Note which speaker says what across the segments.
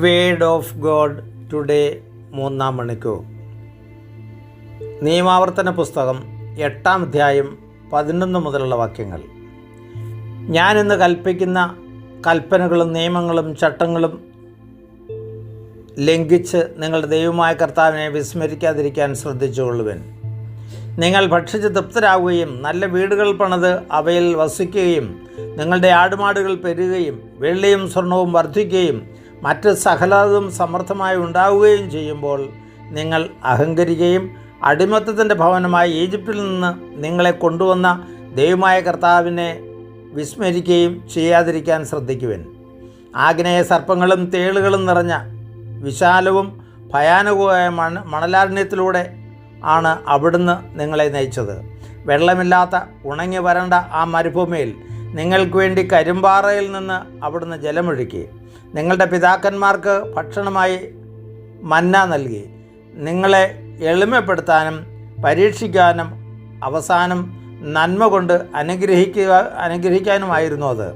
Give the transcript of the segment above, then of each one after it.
Speaker 1: Word of God today മൂന്നാം മണിക്കൂർ. നിയമാവർത്തന പുസ്തകം എട്ടാം അധ്യായം പതിനൊന്ന് മുതലുള്ള വാക്യങ്ങൾ. ഞാനിന്ന് കൽപ്പിക്കുന്ന കൽപ്പനകളും നിയമങ്ങളും ചട്ടങ്ങളും ലംഘിച്ച് നിങ്ങളുടെ ദൈവമായ കർത്താവിനെ വിസ്മരിക്കാതിരിക്കാൻ ശ്രദ്ധിച്ചുകൊള്ളുവൻ. നിങ്ങൾ ഭക്ഷിച്ച് തൃപ്തരാകുകയും നല്ല വീടുകൾ പണിത് അവയിൽ വസിക്കുകയും നിങ്ങളുടെ ആടുമാടുകൾ പെരുകയും വെള്ളിയും സ്വർണവും വർദ്ധിക്കുകയും മറ്റ് സകലതും സമർത്ഥമായി ഉണ്ടാവുകയും ചെയ്യുമ്പോൾ നിങ്ങൾ അഹങ്കരിക്കുകയും അടിമത്തത്തിന്റെ ഭവനമായി ഈജിപ്തിൽ നിന്ന് നിങ്ങളെ കൊണ്ടുവന്ന ദൈവമായ കർത്താവിനെ വിസ്മരിക്കുകയും ചെയ്യാതിരിക്കാൻ ശ്രദ്ധിക്കുവൻ. ആഗ്നേയ സർപ്പങ്ങളും തേളുകളും നിറഞ്ഞ വിശാലവും ഭയാനകവുമായ മണ മണലാരണ്യത്തിലൂടെ ആണ് അവിടുന്ന് നിങ്ങളെ നയിച്ചത്. വെള്ളമില്ലാത്ത ഉണങ്ങി വരണ്ട ആ മരുഭൂമിയിൽ നിങ്ങൾക്ക് വേണ്ടി കരിമ്പാറയിൽ നിന്ന് അവിടുന്ന് ജലമൊഴുക്കി നിങ്ങളുടെ പിതാക്കന്മാർക്ക് ഭക്ഷണമായി മന്ന നൽകി. നിങ്ങളെ എളിമപ്പെടുത്താനും പരീക്ഷിക്കാനും അവസാനം നന്മ കൊണ്ട് അനുഗ്രഹിക്കുക അനുഗ്രഹിക്കാനുമായിരുന്നു അത്.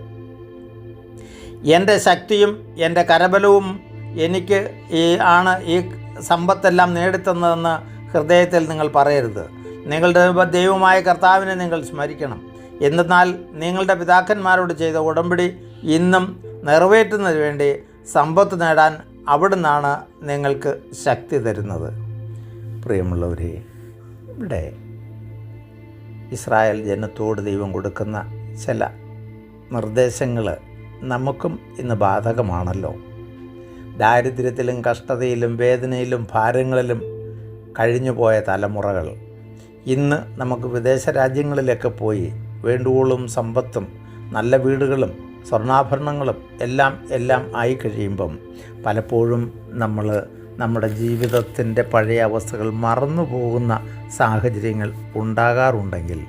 Speaker 1: എന്റെ ശക്തിയും എന്റെ കരബലവും എനിക്ക് ഈ ആണ് ഈ സമ്പത്തെല്ലാം നേടിത്തന്നതെന്ന് ഹൃദയത്തിൽ നിങ്ങൾ പറയരുത്. നിങ്ങളുടെ ദൈവമായ കർത്താവിനെ നിങ്ങൾ സ്മരിക്കണം. എന്തെന്നാൽ നിങ്ങളുടെ പിതാക്കന്മാരോട് ചെയ്ത ഉടമ്പടി ഇന്നും നിറവേറ്റുന്നതിന് വേണ്ടി സമ്പത്ത് നേടാൻ അവിടുന്നാണ് നിങ്ങൾക്ക് ശക്തി തരുന്നത്. പ്രിയമുള്ളവരെ ഇവിടെ ഇസ്രായേൽ ജനത്തോട് ദൈവം കൊടുക്കുന്ന ചില നിർദ്ദേശങ്ങൾ നമുക്കും ഇന്ന് ബാധകമാണല്ലോ. ദാരിദ്ര്യത്തിലും കഷ്ടതയിലും വേദനയിലും ഭാരങ്ങളിലും കഴിഞ്ഞുപോയ തലമുറകൾ ഇന്ന് നമുക്ക് വിദേശ രാജ്യങ്ങളിലൊക്കെ പോയി വേണ്ടുവോളും സമ്പത്തും നല്ല വീടുകളും സ്വർണാഭരണങ്ങളും എല്ലാം എല്ലാം ആയി കഴിയുമ്പം പലപ്പോഴും നമ്മൾ നമ്മുടെ ജീവിതത്തിന്റെ പഴയ അവസ്ഥകൾ മറന്നു പോകുന്ന സാഹചര്യങ്ങൾ ഉണ്ടാകാറുണ്ടെങ്കിൽ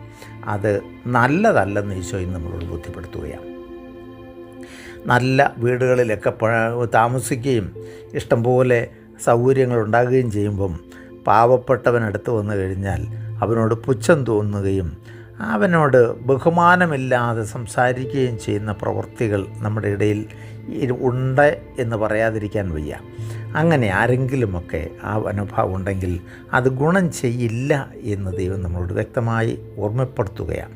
Speaker 1: അത് നല്ലതല്ലെന്ന് ഈശോയും നമ്മളോട് ബോധ്യപ്പെടുത്തുകയാണ്. നല്ല വീടുകളിലൊക്കെ താമസിക്കുകയും ഇഷ്ടംപോലെ സൗകര്യങ്ങൾ ഉണ്ടാകുകയും ചെയ്യുമ്പം പാവപ്പെട്ടവനടുത്ത് വന്നു കഴിഞ്ഞാൽ അവനോട് പുച്ഛം തോന്നുകയും അവനോട് ബഹുമാനമില്ലാതെ സംസാരിക്കുകയും ചെയ്യുന്ന പ്രവൃത്തികൾ നമ്മുടെ ഇടയിൽ ഉണ്ട് എന്ന് പറയാതിരിക്കാൻ വയ്യ. അങ്ങനെ ആരെങ്കിലുമൊക്കെ ആ അനുഭവം ഉണ്ടെങ്കിൽ അത് ഗുണം ചെയ്യില്ല എന്ന് ദൈവം നമ്മളോട് വ്യക്തമായി ഓർമ്മപ്പെടുത്തുകയാണ്.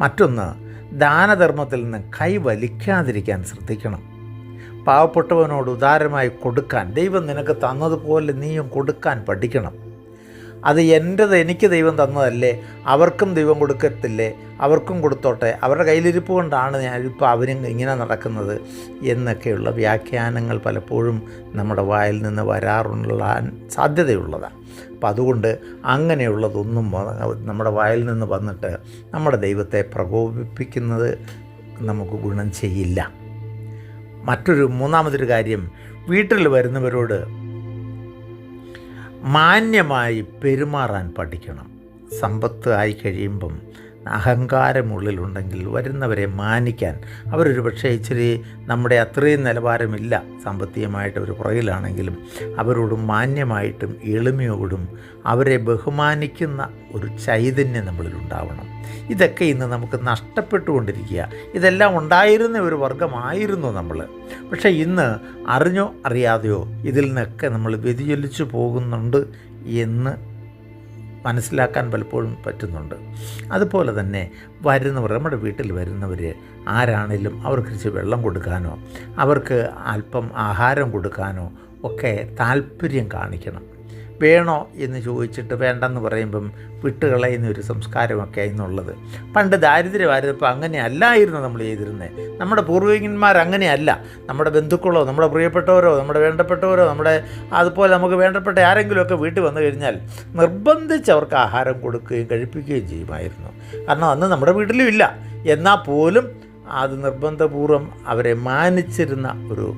Speaker 1: മറ്റൊന്ന് ദാനധർമ്മത്തിൽ നിന്ന് കൈ വലിക്കാതിരിക്കാൻ ശ്രദ്ധിക്കണം. പാവപ്പെട്ടവനോട് ഉദാരമായി കൊടുക്കാൻ ദൈവം നിനക്ക് തന്നതുപോലെ നീയും കൊടുക്കാൻ പഠിക്കണം. അത് എന്റെത് എനിക്ക് ദൈവം തന്നതല്ലേ? അവർക്കും ദൈവം കൊടുക്കത്തില്ലേ? അവർക്കും കൊടുത്തോട്ടെ. അവരുടെ കയ്യിലിരിപ്പ് കൊണ്ടാണ് ഞാനിപ്പോൾ അവരും ഇങ്ങനെ നടക്കുന്നത് എന്നൊക്കെയുള്ള വ്യാഖ്യാനങ്ങൾ പലപ്പോഴും നമ്മുടെ വായിൽ നിന്ന് വരാറുള്ള സാധ്യതയുള്ളതാണ്. അപ്പം അതുകൊണ്ട് അങ്ങനെയുള്ളതൊന്നും നമ്മുടെ വായിൽ നിന്ന് വന്നിട്ട് നമ്മുടെ ദൈവത്തെ പ്രകോപിപ്പിക്കുന്നത് നമുക്ക് ഗുണം ചെയ്യില്ല. മറ്റൊരു മൂന്നാമതൊരു കാര്യം വീട്ടിൽ വരുന്നവരോട് മാന്യമായി പെരുമാറാൻ പഠിക്കണം. സമ്പത്ത് ആയി കഴിയുമ്പം അഹങ്കാരമുള്ളിലുണ്ടെങ്കിൽ വരുന്നവരെ മാനിക്കാൻ അവരൊരു പക്ഷേ ഇച്ചിരി നമ്മുടെ അത്രയും നിലവാരമില്ല. സാമ്പത്തികമായിട്ട് ഒരു പുറകിലാണെങ്കിലും അവരോട് മാന്യമായിട്ടും എളിമയോടും അവരെ ബഹുമാനിക്കുന്ന ഒരു ചൈതന്യം നമ്മളിലുണ്ടാവണം ഇതൊക്കെ ഇന്ന് നമുക്ക് നഷ്ടപ്പെട്ടുകൊണ്ടിരിക്കുക. ഇതെല്ലാം ഉണ്ടായിരുന്ന ഒരു വർഗമായിരുന്നു നമ്മൾ. പക്ഷേ ഇന്ന് അറിഞ്ഞോ അറിയാതെയോ ഇതിൽ നിന്നൊക്കെ നമ്മൾ വ്യതിചലിച്ചു പോകുന്നുണ്ട് എന്ന് മനസ്സിലാക്കാൻ പലപ്പോഴും പറ്റുന്നുണ്ട്. അതുപോലെ തന്നെ വരുന്നവർ നമ്മുടെ വീട്ടിൽ വരുന്നവർ ആരാണേലും അവർക്ക് ഇച്ചിരി വെള്ളം കൊടുക്കാനോ അവർക്ക് അല്പം ആഹാരം കൊടുക്കാനോ ഒക്കെ താല്പര്യം കാണിക്കണം. വേണോ എന്ന് ചോദിച്ചിട്ട് വേണ്ടെന്ന് പറയുമ്പം വിട്ടുകളയുന്ന ഒരു സംസ്കാരമൊക്കെ ഇന്നുള്ളത് പണ്ട് ദാരിദ്ര്യമായിരുന്നപ്പോൾ അങ്ങനെ അല്ലായിരുന്നു നമ്മൾ ചെയ്തിരുന്നത്. നമ്മുടെ പൂർവികന്മാർ അങ്ങനെയല്ല. നമ്മുടെ ബന്ധുക്കളോ നമ്മുടെ പ്രിയപ്പെട്ടവരോ നമ്മുടെ വേണ്ടപ്പെട്ടവരോ നമ്മുടെ അതുപോലെ നമുക്ക് വേണ്ടപ്പെട്ട ആരെങ്കിലുമൊക്കെ വീട്ടിൽ വന്നു കഴിഞ്ഞാൽ നിർബന്ധിച്ച് അവർക്ക് ആഹാരം കൊടുക്കുകയും കഴിപ്പിക്കുകയും ചെയ്യുമായിരുന്നു. കാരണം അന്ന് നമ്മുടെ വീട്ടിലും ഇല്ല. എന്നാൽ പോലും അത് നിർബന്ധപൂർവം അവരെ മാനിച്ചിരുന്ന ഒരു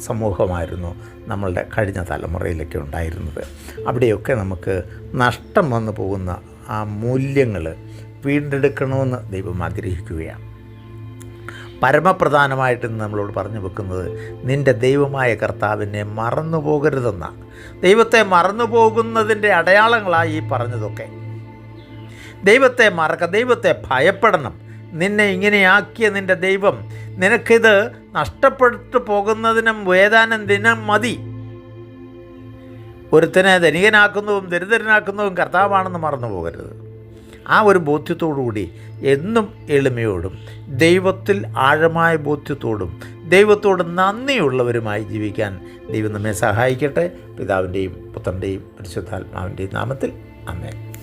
Speaker 1: സമൂഹമായിരുന്നു നമ്മളുടെ കഴിഞ്ഞ തലമുറയിലൊക്കെ ഉണ്ടായിരുന്നത്. അവിടെയൊക്കെ നമുക്ക് നഷ്ടം വന്നു പോകുന്ന ആ മൂല്യങ്ങൾ വീണ്ടെടുക്കണമെന്ന് ദൈവം ആഗ്രഹിക്കുകയാണ്. പരമപ്രധാനമായിട്ട് നമ്മളോട് പറഞ്ഞു വെക്കുന്നത് നിന്റെ ദൈവമായ കർത്താവിനെ മറന്നു പോകരുതെന്നാണ് ദൈവത്തെ മറന്നു പോകുന്നതിന്റെ അടയാളങ്ങളായി ഈ പറഞ്ഞതൊക്കെ. ദൈവത്തെ മറക്ക ദൈവത്തെ ഭയപ്പെടണം. നിന്നെ ഇങ്ങനെയാക്കിയ നിന്റെ ദൈവം. നിനക്കിത് നഷ്ടപ്പെട്ടു പോകുന്നതിനും വേദാനം ദിനം മതി. ഒരുത്തനെ ധനികനാക്കുന്നതും ദരിദ്രനാക്കുന്നതും കർത്താവാണെന്ന് മറന്നു പോകരുത്. ആ ഒരു ബോധ്യത്തോടുകൂടി എന്നും എളിമയോടും ദൈവത്തിൽ ആഴമായ ബോധ്യത്തോടും ദൈവത്തോട് നന്ദിയുള്ളവരുമായി ജീവിക്കാൻ ദൈവം നമ്മെ സഹായിക്കട്ടെ. പിതാവിന്റെയും പുത്രന്റെയും പരിശുദ്ധാത്മാവിന്റെയും നാമത്തിൽ. അമ്മേ